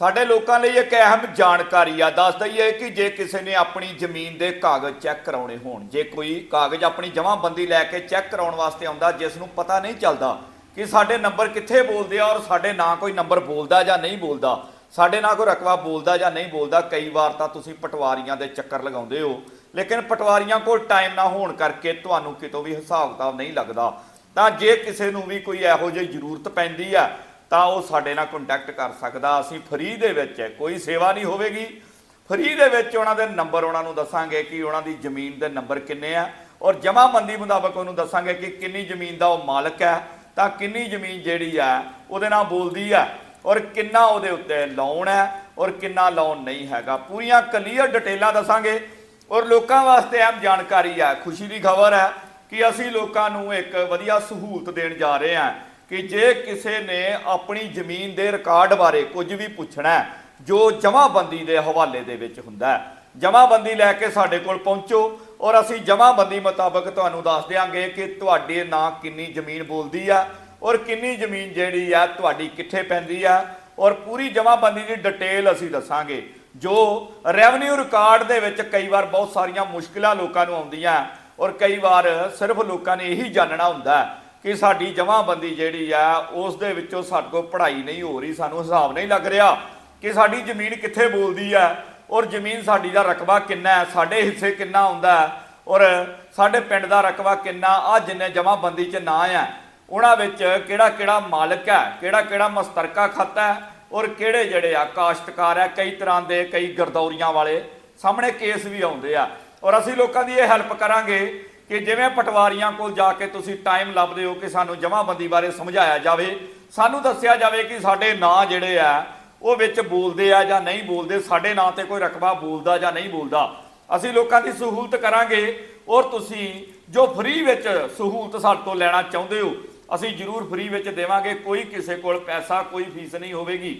ਸਾਡੇ ਲੋਕਾਂ ਲਈ ਇੱਕ ਅਹਿਮ ਜਾਣਕਾਰੀ ਆ। ਦੱਸ ਦਈਏ ਕਿ ਜੇ ਕਿਸੇ ਨੇ ਆਪਣੀ ਜ਼ਮੀਨ ਦੇ ਕਾਗਜ਼ ਚੈੱਕ ਕਰਾਉਣੇ ਹੋਣ, ਜੇ ਕੋਈ ਕਾਗਜ਼ ਆਪਣੀ ਜਮ੍ਹਾਂਬੰਦੀ ਲੈ ਕੇ ਚੈੱਕ ਕਰਾਉਣ ਵਾਸਤੇ ਆਉਂਦਾ, ਜਿਸ ਨੂੰ ਪਤਾ ਨਹੀਂ ਚੱਲਦਾ ਕਿ ਸਾਡੇ ਨੰਬਰ ਕਿੱਥੇ ਬੋਲਦੇ ਆ ਔਰ ਸਾਡੇ ਨਾਂ ਕੋਈ ਨੰਬਰ ਬੋਲਦਾ ਜਾਂ ਨਹੀਂ ਬੋਲਦਾ, ਸਾਡੇ ਨਾਂ ਕੋਈ ਰਕਬਾ ਬੋਲਦਾ ਜਾਂ ਨਹੀਂ ਬੋਲਦਾ, ਕਈ ਵਾਰ ਤਾਂ ਤੁਸੀਂ ਪਟਵਾਰੀਆਂ ਦੇ ਚੱਕਰ ਲਗਾਉਂਦੇ ਹੋ। ਲੇਕਿਨ ਪਟਵਾਰੀਆਂ ਕੋਲ ਟਾਈਮ ਨਾ ਹੋਣ ਕਰਕੇ ਤੁਹਾਨੂੰ ਕਿਤੋਂ ਵੀ ਹਿਸਾਬ ਕਿਤਾਬ ਨਹੀਂ ਲੱਗਦਾ। ਤਾਂ ਜੇ ਕਿਸੇ ਨੂੰ ਵੀ ਕੋਈ ਇਹੋ ਜਿਹੀ ਜ਼ਰੂਰਤ ਪੈਂਦੀ ਆ ਤਾਂ ਉਹ ਸਾਡੇ ਨਾਲ ਕੰਟੈਕਟ ਕਰ ਸਕਦਾ। ਅਸੀਂ ਫ੍ਰੀ ਦੇ ਵਿੱਚ ਹੈ, ਕੋਈ ਸੇਵਾ ਨਹੀਂ ਹੋਵੇਗੀ। ਫ੍ਰੀ ਦੇ ਵਿੱਚ ਉਹਨਾਂ ਦੇ ਨੰਬਰ ਉਹਨਾਂ ਨੂੰ ਦੱਸਾਂਗੇ ਕਿ ਉਹਨਾਂ ਦੀ ਜ਼ਮੀਨ ਦੇ ਨੰਬਰ ਕਿੰਨੇ ਆ। ਔਰ ਜਮ੍ਹਾਂਬੰਦੀ ਮੁਤਾਬਕ ਉਹਨੂੰ ਦੱਸਾਂਗੇ ਕਿ ਕਿੰਨੀ ਜ਼ਮੀਨ ਦਾ ਉਹ ਮਾਲਕ ਹੈ। ਤਾਂ ਕਿੰਨੀ ਜ਼ਮੀਨ ਜਿਹੜੀ ਆ, ਉਹਦੇ ਨਾਲ ਬੋਲਦੀ ਆ। ਔਰ ਕਿੰਨਾ ਉਹਦੇ ਉੱਤੇ ਲੋਨ ਹੈ ਔਰ ਕਿੰਨਾ ਲੋਨ ਨਹੀਂ ਹੈਗਾ। ਪੂਰੀਆਂ ਕਲੀਅਰ ਡਿਟੇਲਾਂ ਦੱਸਾਂਗੇ। ਔਰ ਲੋਕਾਂ ਵਾਸਤੇ ਅਹਿਮ ਜਾਣਕਾਰੀ ਹੈ ਖੁਸ਼ੀ ਦੀ ਖਬਰ ਹੈ ਕਿ ਅਸੀਂ ਲੋਕਾਂ ਨੂੰ ਇੱਕ ਵਧੀਆ ਸਹੂਲਤ ਦੇਣ ਜਾ ਰਹੇ ਹਾਂ। ਕਿ ਜੇ ਕਿਸੇ ਨੇ ਆਪਣੀ ਜ਼ਮੀਨ ਦੇ ਰਿਕਾਰਡ ਬਾਰੇ ਕੁਝ ਵੀ ਪੁੱਛਣਾ ਹੈ, ਜੋ ਜਮ੍ਹਾਂਬੰਦੀ ਦੇ ਹਵਾਲੇ ਦੇ ਵਿੱਚ ਹੁੰਦਾ ਹੈ ਜਮ੍ਹਾਂਬੰਦੀ ਲੈ ਕੇ ਸਾਡੇ ਕੋਲ ਪਹੁੰਚੋ ਔਰ ਅਸੀਂ ਜਮ੍ਹਾਂਬੰਦੀ ਮੁਤਾਬਕ ਤੁਹਾਨੂੰ ਦੱਸ ਦਿਆਂਗੇ ਕਿ ਤੁਹਾਡੇ ਨਾਂ ਕਿੰਨੀ ਜ਼ਮੀਨ ਬੋਲਦੀ ਆ ਔਰ ਕਿੰਨੀ ਜ਼ਮੀਨ ਜਿਹੜੀ ਆ ਤੁਹਾਡੀ ਕਿੱਥੇ ਪੈਂਦੀ ਆ ਔਰ ਪੂਰੀ ਜਮ੍ਹਾਂਬੰਦੀ ਦੀ ਡਿਟੇਲ ਅਸੀਂ ਦੱਸਾਂਗੇ ਜੋ ਰੈਵਨਿਊ ਰਿਕਾਰਡ ਦੇ ਵਿੱਚ ਕਈ ਵਾਰ ਬਹੁਤ ਸਾਰੀਆਂ ਮੁਸ਼ਕਲਾਂ ਲੋਕਾਂ ਨੂੰ ਆਉਂਦੀਆਂ ਔਰ ਕਈ ਵਾਰ ਸਿਰਫ ਲੋਕਾਂ ਨੇ ਇਹੀ ਜਾਣਨਾ ਹੁੰਦਾ ਕਿ ਸਾਡੀ ਜਮ੍ਹਾਂਬੰਦੀ ਜਿਹੜੀ ਆ, ਉਸ ਦੇ ਵਿੱਚੋਂ ਸਾਡੇ ਕੋਲ ਪੜ੍ਹਾਈ ਨਹੀਂ ਹੋ ਰਹੀ, ਸਾਨੂੰ ਹਿਸਾਬ ਨਹੀਂ ਲੱਗ ਰਿਹਾ ਕਿ ਸਾਡੀ ਜ਼ਮੀਨ ਕਿੱਥੇ ਬੋਲਦੀ ਹੈ ਔਰ ਜ਼ਮੀਨ ਸਾਡੀ ਦਾ ਰਕਬਾ ਕਿੰਨਾ ਹੈ, ਸਾਡੇ ਹਿੱਸੇ ਕਿੰਨਾ ਆਉਂਦਾ ਹੈ ਔਰ ਸਾਡੇ ਪਿੰਡ ਦਾ ਰਕਬਾ ਕਿੰਨਾ ਆ ਜਿੰਨੇ ਜਮ੍ਹਾਂਬੰਦੀ 'ਚ ਨਾਂ ਆ, ਉਹਨਾਂ ਵਿੱਚ ਕਿਹੜਾ ਕਿਹੜਾ ਮਾਲਕ ਹੈ ਕਿਹੜਾ ਕਿਹੜਾ ਮਸਤਰਕਾ ਖਾਤਾ ਹੈ ਔਰ ਕਿਹੜੇ ਜਿਹੜੇ ਆ ਕਾਸ਼ਤਕਾਰ ਹੈ, ਕਈ ਤਰ੍ਹਾਂ ਦੇ ਕਈ ਗਰਦੌਰੀਆਂ ਵਾਲੇ ਸਾਹਮਣੇ ਕੇਸ ਵੀ ਆਉਂਦੇ ਆ। ਔਰ ਅਸੀਂ ਲੋਕਾਂ ਦੀ ਇਹ ਹੈਲਪ ਕਰਾਂਗੇ ਕਿ ਜਿਵੇਂ ਪਟਵਾਰੀਆਂ ਕੋਲ ਜਾ ਕੇ ਤੁਸੀਂ ਟਾਈਮ ਲੱਭਦੇ ਹੋ ਕਿ ਸਾਨੂੰ ਜਮ੍ਹਾਂਬੰਦੀ ਬਾਰੇ ਸਮਝਾਇਆ ਜਾਵੇ, ਸਾਨੂੰ ਦੱਸਿਆ ਜਾਵੇ ਕਿ ਸਾਡੇ ਨਾਂ ਜਿਹੜੇ ਆ, ਉਹ ਵਿੱਚ ਬੋਲਦੇ ਆ ਜਾਂ ਨਹੀਂ ਬੋਲਦੇ, ਸਾਡੇ ਨਾਂ ਤੇ ਕੋਈ ਰਕਬਾ ਬੋਲਦਾ ਜਾਂ ਨਹੀਂ ਬੋਲਦਾ। ਅਸੀਂ ਲੋਕਾਂ ਦੀ ਸਹੂਲਤ ਕਰਾਂਗੇ ਔਰ ਤੁਸੀਂ ਜੋ ਫ੍ਰੀ ਵਿੱਚ ਸਹੂਲਤ ਸਾਡੇ ਤੋਂ ਲੈਣਾ ਚਾਹੁੰਦੇ ਹੋ, ਅਸੀਂ ਜ਼ਰੂਰ ਫ੍ਰੀ ਵਿੱਚ ਦੇਵਾਂਗੇ, ਕੋਈ ਕਿਸੇ ਕੋਲ ਪੈਸਾ, ਕੋਈ ਫੀਸ ਨਹੀਂ ਹੋਵੇਗੀ।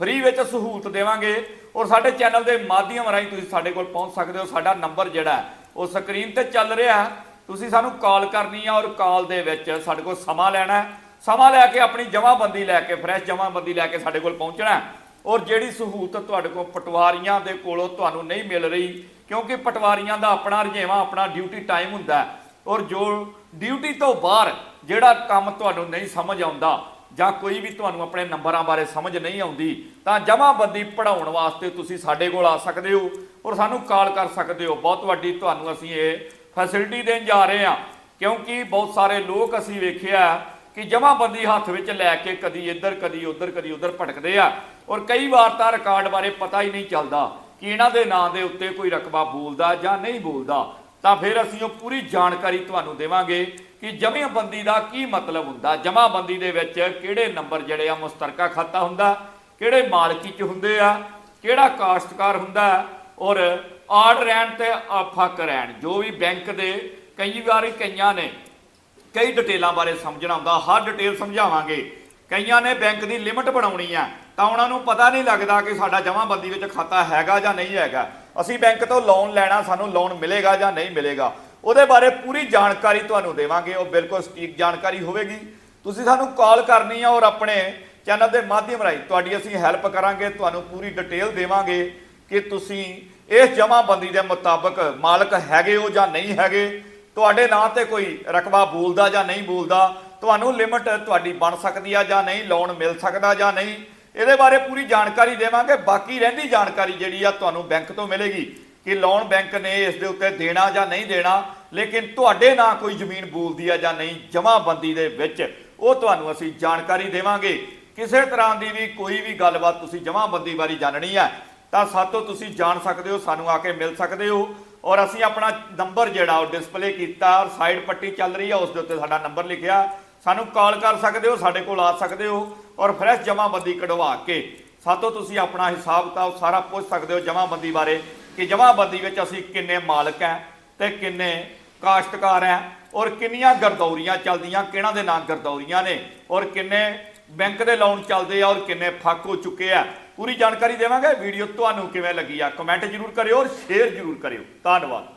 ਫ੍ਰੀ ਵਿੱਚ ਸਹੂਲਤ ਦੇਵਾਂਗੇ ਔਰ ਸਾਡੇ ਚੈਨਲ ਦੇ ਮਾਧਿਅਮ ਰਾਹੀਂ ਤੁਸੀਂ ਸਾਡੇ ਕੋਲ ਪਹੁੰਚ ਸਕਦੇ ਹੋ, ਸਾਡਾ ਨੰਬਰ ਜਿਹੜਾ ਉਹ ਸਕਰੀਨ ਤੇ ਚੱਲ ਰਿਹਾ ਤੁਸੀਂ ਸਾਨੂੰ ਕਾਲ ਕਰਨੀ ਹੈ ਔਰ ਕਾਲ ਦੇ ਵਿੱਚ ਸਾਡੇ ਕੋਲ ਸਮਾਂ ਲੈਣਾ ਹੈ। ਸਮਾਂ ਲੈ ਕੇ ਆਪਣੀ ਜਮ੍ਹਾਂਬੰਦੀ ਲੈ ਕੇ, ਫਰੈਸ਼ ਜਮ੍ਹਾਂਬੰਦੀ ਲੈ ਕੇ ਸਾਡੇ ਕੋਲ ਪਹੁੰਚਣਾ ਔਰ ਜਿਹੜੀ ਸਹੂਲਤ ਤੁਹਾਡੇ ਕੋਲ ਪਟਵਾਰੀਆਂ ਦੇ ਕੋਲੋਂ ਤੁਹਾਨੂੰ ਨਹੀਂ ਮਿਲ ਰਹੀ, ਕਿਉਂਕਿ ਪਟਵਾਰੀਆਂ ਦਾ ਆਪਣਾ ਰੁਝੇਵਾਂ, ਆਪਣਾ ਡਿਊਟੀ ਟਾਈਮ ਹੁੰਦਾ ਔਰ ਜੋ ਡਿਊਟੀ ਤੋਂ ਬਾਹਰ ਜਿਹੜਾ ਕੰਮ ਤੁਹਾਨੂੰ ਨਹੀਂ ਸਮਝ ਆਉਂਦਾ ਜਾਂ ਕੋਈ ਵੀ ਤੁਹਾਨੂੰ ਆਪਣੇ ਨੰਬਰਾਂ ਬਾਰੇ ਸਮਝ ਨਹੀਂ ਆਉਂਦੀ, ਤਾਂ ਜਮ੍ਹਾਂਬੰਦੀ ਪੜਾਉਣ ਵਾਸਤੇ ਤੁਸੀਂ ਸਾਡੇ ਕੋਲ ਆ ਸਕਦੇ ਹੋ ਔਰ ਸਾਨੂੰ ਕਾਲ ਕਰ ਸਕਦੇ ਹੋ। ਬਹੁਤ ਵੱਡੀ ਤੁਹਾਨੂੰ ਅਸੀਂ ਇਹ ਫੈਸਿਲਿਟੀ ਦੇਣ ਜਾ ਰਹੇ ਹਾਂ, ਕਿਉਂਕਿ ਬਹੁਤ ਸਾਰੇ ਲੋਕ ਅਸੀਂ ਵੇਖਿਆ ਕਿ ਜਮ੍ਹਾਂਬੰਦੀ ਹੱਥ ਵਿੱਚ ਲੈ ਕੇ ਕਦੀ ਇੱਧਰ, ਕਦੀ ਉੱਧਰ ਕਦੀ ਉੱਧਰ ਭਟਕਦੇ ਆ। ਔਰ ਕਈ ਵਾਰ ਤਾਂ ਰਿਕਾਰਡ ਬਾਰੇ ਪਤਾ ਹੀ ਨਹੀਂ ਚੱਲਦਾ ਕਿ ਇਹਨਾਂ ਦੇ ਨਾਂ ਦੇ ਉੱਤੇ ਕੋਈ ਰਕਬਾ ਬੋਲਦਾ ਜਾਂ ਨਹੀਂ ਬੋਲਦਾ। ਤਾਂ ਫਿਰ ਅਸੀਂ ਉਹ ਪੂਰੀ ਜਾਣਕਾਰੀ ਤੁਹਾਨੂੰ ਦੇਵਾਂਗੇ ਕਿ ਜਮ੍ਹਾਂਬੰਦੀ ਦਾ ਕੀ ਮਤਲਬ ਹੁੰਦਾ। ਜਮ੍ਹਾਂਬੰਦੀ ਦੇ ਵਿੱਚ ਕਿਹੜੇ ਨੰਬਰ ਜਿਹੜੇ ਆ ਮੁਸ਼ਤਰਕਾ ਖਾਤਾ ਹੁੰਦਾ, ਕਿਹੜੇ ਮਾਲਕੀ ਚ ਹੁੰਦੇ ਆ, ਕਿਹੜਾ ਕਾਸ਼ਤਕਾਰ ਹੁੰਦਾ, ਔਰ ਆੜ ਰਹਿਣ ਤੇ ਫੱਕ ਰਹਿਣ। ਜੋ ਵੀ ਬੈਂਕ ਦੇ ਕਈ ਵਾਰੀ ਕਈਆਂ ਨੇ ਕਈ ਡਿਟੇਲਾਂ ਬਾਰੇ ਸਮਝਣਾ ਹੁੰਦਾ, ਹਰ ਡਿਟੇਲ ਸਮਝਾਵਾਂਗੇ। ਕਈਆਂ ਨੇ ਬੈਂਕ ਦੀ ਲਿਮਟ ਬਣਾਉਣੀ ਆ, ਤਾਂ ਉਹਨਾਂ ਨੂੰ ਪਤਾ ਨਹੀਂ ਲੱਗਦਾ ਕਿ ਸਾਡਾ ਜਮ੍ਹਾਂਬੰਦੀ ਵਿੱਚ ਖਾਤਾ ਹੈਗਾ ਜਾਂ ਨਹੀਂ ਹੈਗਾ। ਅਸੀਂ ਬੈਂਕ ਤੋਂ ਲੋਨ ਲੈਣਾ, ਸਾਨੂੰ ਲੋਨ ਮਿਲੇਗਾ ਜਾਂ ਨਹੀਂ ਮਿਲੇਗਾ, ਉਹਦੇ ਬਾਰੇ ਪੂਰੀ ਜਾਣਕਾਰੀ ਤੁਹਾਨੂੰ ਦੇਵਾਂਗੇ। ਉਹ ਬਿਲਕੁਲ ਸਟੀਕ ਜਾਣਕਾਰੀ ਹੋਵੇਗੀ। ਤੁਸੀਂ ਸਾਨੂੰ ਕਾਲ ਕਰਨੀ ਆ ਔਰ ਆਪਣੇ ਚੈਨਲ ਦੇ ਮਾਧਿਅਮ ਰਾਹੀਂ ਤੁਹਾਡੀ ਅਸੀਂ ਹੈਲਪ ਕਰਾਂਗੇ, ਤੁਹਾਨੂੰ ਪੂਰੀ ਡਿਟੇਲ ਦੇਵਾਂਗੇ। ਕਿ ਤੁਸੀਂ ਇਸ ਜਮ੍ਹਾਂਬੰਦੀ ਦੇ ਮੁਤਾਬਕ ਮਾਲਕ ਹੈਗੇ ਹੋ ਜਾਂ ਨਹੀਂ ਹੈਗੇ, ਤੁਹਾਡੇ ਨਾਂ ਤੇ ਕੋਈ ਰਕਬਾ ਬੋਲਦਾ ਜਾਂ ਨਹੀਂ ਬੋਲਦਾ, ਤੁਹਾਨੂੰ ਲਿਮਟ ਤੁਹਾਡੀ ਬਣ ਸਕਦੀ ਆ ਜਾਂ ਨਹੀਂ, ਲੋਨ ਮਿਲ ਸਕਦਾ ਜਾਂ ਨਹੀਂ। ਇਹਦੇ ਬਾਰੇ ਪੂਰੀ ਜਾਣਕਾਰੀ ਦੇਵਾਂਗੇ। ਬਾਕੀ ਰਹਿੰਦੀ ਜਾਣਕਾਰੀ ਜਿਹੜੀ ਆ ਤੁਹਾਨੂੰ ਬੈਂਕ ਤੋਂ ਮਿਲੇਗੀ ਕਿ ਲੋਨ ਬੈਂਕ ਨੇ ਇਸ ਦੇ ਉੱਤੇ ਦੇਣਾ ਜਾਂ ਨਹੀਂ ਦੇਣਾ, ਲੇਕਿਨ ਤੁਹਾਡੇ ਨਾਂ ਕੋਈ ਜ਼ਮੀਨ ਬੋਲਦੀ ਆ ਜਾਂ ਨਹੀਂ ਜਮ੍ਹਾਂਬੰਦੀ ਦੇ ਵਿੱਚ ਉਹ ਤੁਹਾਨੂੰ ਅਸੀਂ ਜਾਣਕਾਰੀ ਦੇਵਾਂਗੇ। ਕਿਸੇ ਤਰ੍ਹਾਂ ਦੀ ਵੀ ਕੋਈ ਵੀ ਗੱਲਬਾਤ ਤੁਸੀਂ ਜਮ੍ਹਾਂਬੰਦੀ ਬਾਰੇ ਜਾਣਨੀ ਹੈ ਤਾਂ ਸਾਤੋਂ ਤੁਸੀਂ ਜਾਣ ਸਕਦੇ ਹੋ, ਸਾਨੂੰ ਆ ਕੇ ਮਿਲ ਸਕਦੇ ਹੋ। ਔਰ ਅਸੀਂ ਆਪਣਾ ਨੰਬਰ ਜਿਹੜਾ ਉਹ ਡਿਸਪਲੇ ਕੀਤਾ, ਔਰ ਸਾਈਡ ਪੱਟੀ ਚੱਲ ਰਹੀ ਹੈ ਉਸ ਦੇ ਉੱਤੇ ਸਾਡਾ ਨੰਬਰ ਲਿਖਿਆ। ਸਾਨੂੰ ਕਾਲ ਕਰ ਸਕਦੇ ਹੋ, ਸਾਡੇ ਕੋਲ ਆ ਸਕਦੇ ਹੋ, ਔਰ ਫਰੈਸ਼ ਜਮ੍ਹਾਂਬੰਦੀ ਕਢਵਾ ਕੇ ਸਾਤੋਂ ਤੁਸੀਂ ਆਪਣਾ ਹਿਸਾਬ ਕਿਤਾਬ ਸਾਰਾ ਪੁੱਛ ਸਕਦੇ ਹੋ ਜਮ੍ਹਾਂਬੰਦੀ ਬਾਰੇ ਕਿ ਜਮ੍ਹਾਂਬੰਦੀ ਵਿੱਚ ਅਸੀਂ ਕਿੰਨੇ ਮਾਲਕ ਹੈ ਤੇ ਕਿੰਨੇ ਕਾਸ਼ਤਕਾਰ ਹੈ ਔਰ ਕਿੰਨੀਆਂ ਗਰਦੌਰੀਆਂ ਚੱਲਦੀਆਂ, ਕਿਹਨਾਂ ਦੇ ਨਾਂ ਗਰਦੌਰੀਆਂ ਨੇ, ਔਰ ਕਿੰਨੇ ਬੈਂਕ ਦੇ ਲੋਨ ਚੱਲਦੇ ਆ, ਔਰ ਕਿੰਨੇ ਫੱਕ ਹੋ ਚੁੱਕੇ ਆ। ਪੂਰੀ ਜਾਣਕਾਰੀ ਦੇਵਾਂਗੇ। ਵੀਡੀਓ ਤੁਹਾਨੂੰ ਕਿਵੇਂ ਲੱਗੀ ਆ ਕਮੈਂਟ ਜ਼ਰੂਰ ਕਰਿਓ ਔਰ ਸ਼ੇਅਰ ਜ਼ਰੂਰ ਕਰਿਓ। ਧੰਨਵਾਦ।